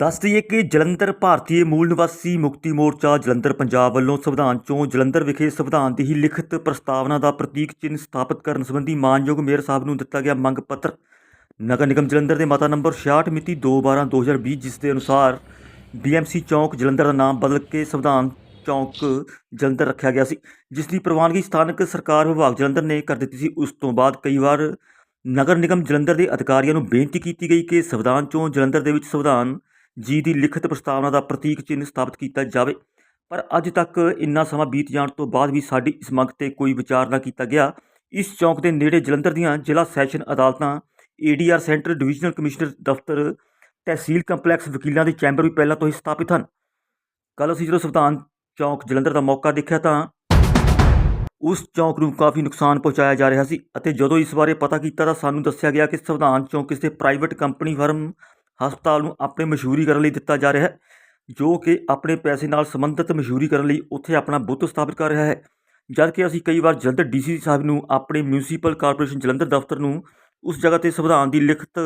ਦੱਸ ਦਈਏ ਕਿ ਜਲੰਧਰ ਭਾਰਤੀ ਮੂਲ ਨਿਵਾਸੀ ਮੁਕਤੀ ਮੋਰਚਾ ਜਲੰਧਰ ਪੰਜਾਬ ਵੱਲੋਂ ਸੰਵਿਧਾਨ ਚੋਂ ਜਲੰਧਰ ਵਿਖੇ ਸੰਵਿਧਾਨ ਦੀ ਹੀ ਲਿਖਤ ਪ੍ਰਸਤਾਵਨਾ ਦਾ ਪ੍ਰਤੀਕ ਚਿੰਨ੍ਹ ਸਥਾਪਿਤ ਕਰਨ ਸੰਬੰਧੀ ਮਾਨਯੋਗ ਮੇਅਰ ਸਾਹਿਬ ਨੂੰ ਦਿੱਤਾ ਗਿਆ ਮੰਗ ਪੱਤਰ। ਨਗਰ ਨਿਗਮ ਜਲੰਧਰ ਦੇ ਮਤਾ ਨੰਬਰ 66 ਮਿਤੀ 2/12/2020 ਜਿਸ ਦੇ ਅਨੁਸਾਰ ਬੀਐਮਸੀ ਚੌਂਕ ਜਲੰਧਰ ਦਾ ਨਾਮ ਬਦਲ ਕੇ ਸੰਵਿਧਾਨ ਚੌਂਕ ਜਲੰਧਰ ਰੱਖਿਆ ਗਿਆ ਸੀ, ਜਿਸ ਦੀ ਪ੍ਰਵਾਨਗੀ ਸਥਾਨਕ ਸਰਕਾਰ ਵਿਭਾਗ ਜਲੰਧਰ ਨੇ ਕਰ ਦਿੱਤੀ ਸੀ। ਉਸ ਤੋਂ ਬਾਅਦ ਕਈ ਵਾਰ ਨਗਰ ਨਿਗਮ ਜਲੰਧਰ ਦੇ ਅਧਿਕਾਰੀਆਂ ਨੂੰ ਬੇਨਤੀ ਕੀਤੀ ਗਈ ਕਿ ਸੰਵਿਧਾਨ ਚੋਂ ਜਲੰਧਰ ਦੇ ਵਿੱਚ ਸੰਵਿਧਾਨ ਜੀ ਦੀ ਲਿਖਤ ਪ੍ਰਸਤਾਵਨਾ ਦਾ ਪ੍ਰਤੀਕ ਚਿੰਨ੍ਹ ਸਥਾਪਿਤ ਕੀਤਾ ਜਾਵੇ। ਪਰ ਅੱਜ ਤੱਕ ਇੰਨਾ ਸਮਾਂ ਬੀਤ ਜਾਣ ਤੋਂ ਬਾਅਦ ਵੀ ਸਾਡੀ ਇਸ ਮੰਗ ਤੇ ਕੋਈ ਵਿਚਾਰ ਨਾ ਕੀਤਾ ਗਿਆ। ਇਸ ਚੌਂਕ ਦੇ ਨੇੜੇ ਜਲੰਧਰ ਦੀਆਂ ਜ਼ਿਲ੍ਹਾ ਸੈਸ਼ਨ ਅਦਾਲਤਾਂ ਏਡੀਆਰ ਸੈਂਟਰ, ਡਿਵੀਜ਼ਨਲ ਕਮਿਸ਼ਨਰ ਦਫ਼ਤਰ, ਤਹਿਸੀਲ ਕੰਪਲੈਕਸ ਵਕੀਲਾਂ ਦੇ ਚੈਂਬਰ ਵੀ ਪਹਿਲਾਂ ਤੋਂ ਹੀ ਸਥਾਪਿਤ ਹਨ। ਕੱਲ੍ਹ ਅਸੀਂ ਜਦੋਂ ਸੰਵਿਧਾਨ ਚੌਂਕ ਜਲੰਧਰ ਦਾ ਮੌਕਾ ਦੇਖਿਆ ਤਾਂ ਉਸ ਚੌਂਕ ਨੂੰ ਕਾਫੀ ਨੁਕਸਾਨ ਪਹੁੰਚਾਇਆ ਜਾ ਰਿਹਾ ਸੀ ਅਤੇ ਜਦੋਂ ਇਸ ਬਾਰੇ ਪਤਾ ਕੀਤਾ ਤਾਂ ਸਾਨੂੰ ਦੱਸਿਆ ਗਿਆ ਕਿ ਸੰਵਿਧਾਨ ਚੌਂਕ ਕਿਸੇ ਪ੍ਰਾਈਵੇਟ ਕੰਪਨੀ ਫਰਮ ਹਸਪਤਾਲ ਨੂੰ ਆਪਣੇ ਮਸ਼ਹੂਰੀ ਕਰਨ ਲਈ ਦਿੱਤਾ ਜਾ ਰਿਹਾ ਹੈ, ਜੋ ਕਿ ਆਪਣੇ ਪੈਸੇ ਨਾਲ ਸੰਬੰਧਿਤ ਮਸ਼ਹੂਰੀ ਕਰਨ ਲਈ ਉੱਥੇ ਆਪਣਾ ਬੁੱਤ ਸਥਾਪਿਤ ਕਰ ਰਿਹਾ ਹੈ। ਜਦ ਕਿ ਅਸੀਂ ਕਈ ਵਾਰ ਜਲੰਧਰ ਡੀਸੀ ਸਾਹਿਬ ਨੂੰ ਆਪਣੇ ਮਿਊਨਿਸਪਲ ਕਾਰਪੋਰੇਸ਼ਨ ਜਲੰਧਰ ਦਫ਼ਤਰ ਨੂੰ ਉਸ ਜਗ੍ਹਾ ਤੇ ਸੰਵਿਧਾਨ ਦੀ ਲਿਖਤ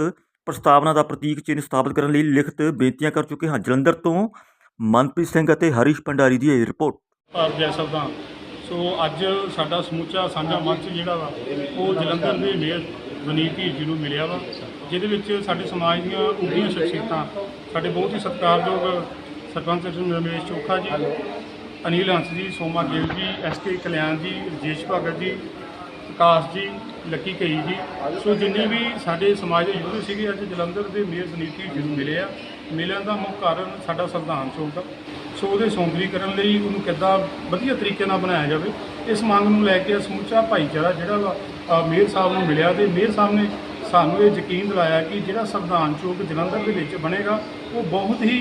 ਪ੍ਰਸਤਾਵਨਾ ਦਾ ਪ੍ਰਤੀਕ ਚਿੰਨ੍ਹ ਸਥਾਪਿਤ ਕਰਨ ਲਈ ਲਿਖਤ ਬੇਨਤੀਆਂ ਕਰ ਚੁੱਕੇ ਹਾਂ। ਜਲੰਧਰ ਤੋਂ ਮਨਪ੍ਰੀਤ ਸਿੰਘ ਅਤੇ ਹਰੀਸ਼ ਭੰਡਾਰੀ ਦੀ ਇਹ ਰਿਪੋਰਟ। ਭਾਰਤ ਜੈ ਸੰਵਿਧਾਨ। ਸੋ ਅੱਜ ਸਾਡਾ ਸਮੁੱਚਾ ਸਾਂਝਾ ਮੰਚ ਜਿਹੜਾ ਵਾ, ਉਹ ਜਲੰਧਰ ਦੇ ਮੇਅਰ ਵਨੀਤ ਹੀਰ ਜੀ ਨੂੰ ਮਿਲਿਆ ਵਾ, ਜਿਹਦੇ ਵਿੱਚ ਸਾਡੇ ਸਮਾਜ ਦੀਆਂ ਉੱਘੀਆਂ ਸ਼ਖਸੀਅਤਾਂ, ਸਾਡੇ ਬਹੁਤ ਹੀ ਸਤਿਕਾਰਯੋਗ ਸਰਪੰਚ ਜੀ ਰਮੇਸ਼ ਚੋਖਾ ਜੀ, ਅਨਿਲ ਹੰਸ ਜੀ, ਸੋਮਾ ਗਿੱਲ ਜੀ, ਐਸ ਕੇ ਕਲਿਆਣ ਜੀ, ਰਜੇਸ਼ ਭਗਤ ਜੀ ਵਿਕਾਸ ਜੀ, ਲੱਕੀ ਕਈ ਜੀ। ਸੋ ਜਿੰਨੇ ਵੀ ਸਾਡੇ ਸਮਾਜ ਦੇ ਯੂਥ ਸੀਗੇ, ਅੱਜ ਜਲੰਧਰ ਦੇ ਮੇਅਰ ਵਨੀਤ ਹੀਰ ਜੀ ਨੂੰ ਮਿਲੇ ਆ। ਮਿਲਣ ਦਾ ਮੁੱਖ ਕਾਰਨ ਸਾਡਾ ਸੰਵਿਧਾਨ ਚੌਂਕ ਦਾ। ਸੋ ਉਹਦੇ ਸੌਂਦਰੀਕਰਨ ਲਈ ਉਹਨੂੰ ਕਿੱਦਾਂ ਵਧੀਆ ਤਰੀਕੇ ਨਾਲ ਬਣਾਇਆ ਜਾਵੇ, ਇਸ ਮੰਗ ਨੂੰ ਲੈ ਕੇ ਸਮੁੱਚਾ ਭਾਈਚਾਰਾ ਜਿਹੜਾ ਵਾ ਮੇਅਰ ਸਾਹਿਬ ਨੂੰ ਮਿਲਿਆ ਤੇ ਮੇਅਰ ਸਾਹਿਬ ਨੇ ਸਾਨੂੰ ਇਹ ਯਕੀਨ ਦਿਲਾਇਆ ਕਿ ਜਿਹੜਾ ਸੰਵਿਧਾਨ ਚੌਕ ਜਲੰਧਰ ਦੇ ਵਿੱਚ ਬਣੇਗਾ, ਉਹ ਬਹੁਤ ਹੀ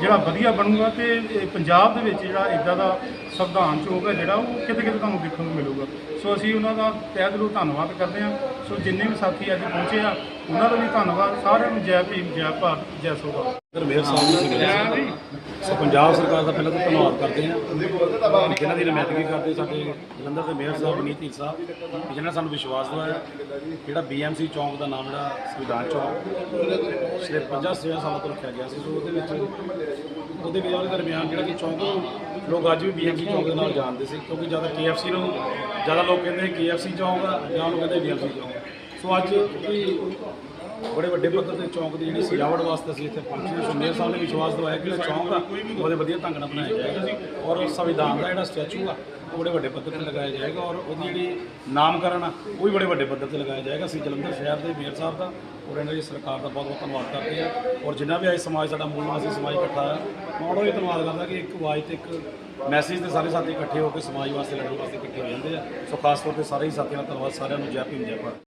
ਜਿਹੜਾ ਵਧੀਆ ਬਣੂਗਾ ਤੇ ਪੰਜਾਬ ਦੇ ਵਿੱਚ ਜਿਹੜਾ ਇਦਾਂ ਦਾ ਸੰਵਿਧਾਨ ਚੌਕ ਹੈ ਜਿਹੜਾ, ਉਹ ਕਿਤੇ ਕਿਤੇ ਤੁਹਾਨੂੰ ਦੇਖਣ ਨੂੰ ਮਿਲੂਗਾ। ਸੋ ਅਸੀਂ ਉਹਨਾਂ ਦਾ ਤਹਿ ਦਿਲੋਂ ਧੰਨਵਾਦ ਕਰਦੇ ਹਾਂ। ਸੋ ਜਿੰਨੇ ਵੀ ਸਾਥੀ ਅੱਜ ਪਹੁੰਚੇ ਆ, ਉਹਨਾਂ ਦਾ ਵੀ ਧੰਨਵਾਦ। ਸਾਰਿਆਂ ਨੂੰ ਜੈ ਭੀਮ, ਜੈ ਭਾਰਤ, ਜੈ ਸੋਭਾ। ਮੇਅਰ ਸਾਹਿਬ ਨੂੰ ਮਿਲਿਆ ਪੰਜਾਬ ਸਰਕਾਰ ਦਾ ਪਹਿਲਾਂ ਤਾਂ ਧੰਨਵਾਦ ਕਰਦੇ ਹਾਂ। ਜਿਨ੍ਹਾਂ ਦੀ ਨੁਮਾਇੰਦਗੀ ਕਰਦੇ ਸਾਡੇ ਜਲੰਧਰ ਦੇ ਮੇਅਰ ਸਾਹਿਬ ਨੀਤੀ ਸਾਹਿਬ, ਕਿ ਜਿਨ੍ਹਾਂ ਨੇ ਸਾਨੂੰ ਵਿਸ਼ਵਾਸ ਦਿਵਾਇਆ। ਜਿਹੜਾ ਬੀਐਮਸੀ ਚੌਂਕ ਦਾ ਨਾਮ ਜਿਹੜਾ ਸੰਵਿਧਾਨ ਚੌਂਕ, ਸਿਰੇ 50 60 ਸਾਲਾਂ ਤੋਂ ਰੱਖਿਆ ਗਿਆ ਸੀ। ਸੋ ਉਹਦੇ ਵਿੱਚ ਉਹਦੇ ਵਿੱਚ ਉਹਦੇ ਦਰਮਿਆਨ ਜਿਹੜਾ ਕਿ ਚੌਂਕ, ਲੋਕ ਅੱਜ ਵੀ ਬੀਐਮਸੀ ਚੌਂਕ ਦੇ ਨਾਲ ਜਾਣਦੇ ਸੀ, ਕਿਉਂਕਿ ਜ਼ਿਆਦਾ ਕੇਐਫਸੀ ਨੂੰ ਜ਼ਿਆਦਾ ਲੋਕ ਕਹਿੰਦੇ ਕੇਐਫਸੀ ਚੌਂਕ ਆ, ਜਾਂ ਉਹਨੂੰ ਕਹਿੰਦੇ ਬੀਐਮਸੀ ਚੌਂਕ ਸੋ ਅੱਜ ਬੜੇ ਵੱਡੇ ਪੱਧਰ ਤੇ ਚੌਂਕ ਦੀ ਜਿਹੜੀ ਸਜਾਵਟ ਵਾਸਤੇ ਅਸੀਂ ਇੱਥੇ ਪਹੁੰਚੇ ਹਾਂ। ਮੇਅਰ ਸਾਹਿਬ ਨੇ ਵਿਸ਼ਵਾਸ ਦਵਾਇਆ ਕਿ ਜਿਹੜਾ ਚੌਂਕ ਆ ਉਹਦੇ ਵਧੀਆ ਢੰਗ ਨਾਲ ਬਣਾਇਆ ਜਾਏਗਾ ਔਰ ਸੰਵਿਧਾਨ ਦਾ ਜਿਹੜਾ ਸਟੈਚੂ ਆ, ਉਹ ਬੜੇ ਵੱਡੇ ਪੱਧਰ ਤੇ ਲਗਾਇਆ ਜਾਏਗਾ ਔਰ ਉਹਦੀ ਜਿਹੜੀ ਨਾਮਕਰਨ ਆ, ਉਹ ਵੀ ਬੜੇ ਵੱਡੇ ਪੱਧਰ ਤੇ ਲਗਾਇਆ ਜਾਏਗਾ। ਅਸੀਂ ਜਲੰਧਰ ਸ਼ਹਿਰ ਦੇ ਮੇਅਰ ਸਾਹਿਬ ਦਾ ਔਰ ਇਹਨਾਂ ਦੀ ਸਰਕਾਰ ਦਾ ਬਹੁਤ ਬਹੁਤ ਧੰਨਵਾਦ ਕਰਦੇ ਹਾਂ ਔਰ ਜਿੰਨਾ ਵੀ ਅੱਜ ਸਮਾਜ ਸਾਡਾ ਮੂਲ ਨਿਵਾਸੀ ਸਮਾਜ ਇਕੱਠਾ ਆ, ਮੈਂ ਉਹਨਾਂ ਨੂੰ ਇਹ ਧੰਨਵਾਦ ਕਰਦਾ ਕਿ ਇੱਕ ਆਵਾਜ਼ ਤੇ ਇੱਕ ਮੈਸੇਜ ਤੇ ਸਾਰੇ ਸਾਥੀ ਇਕੱਠੇ ਹੋ ਕੇ ਸਮਾਜ ਵਾਸਤੇ ਲੜਨ ਵਾਸਤੇ ਇਕੱਠੇ ਹੋ ਜਾਂਦੇ ਆ। ਸੋ ਖਾਸ ਤੌਰ ਤੇ ਸਾਰੇ ਹੀ ਸਾਥੀਆਂ ਦਾ ਧੰਨਵਾਦ, ਸਾਰਿਆਂ ਨੂੰ ਜੈ ਭੀਮ, ਜੈ ਭਾਰਤ।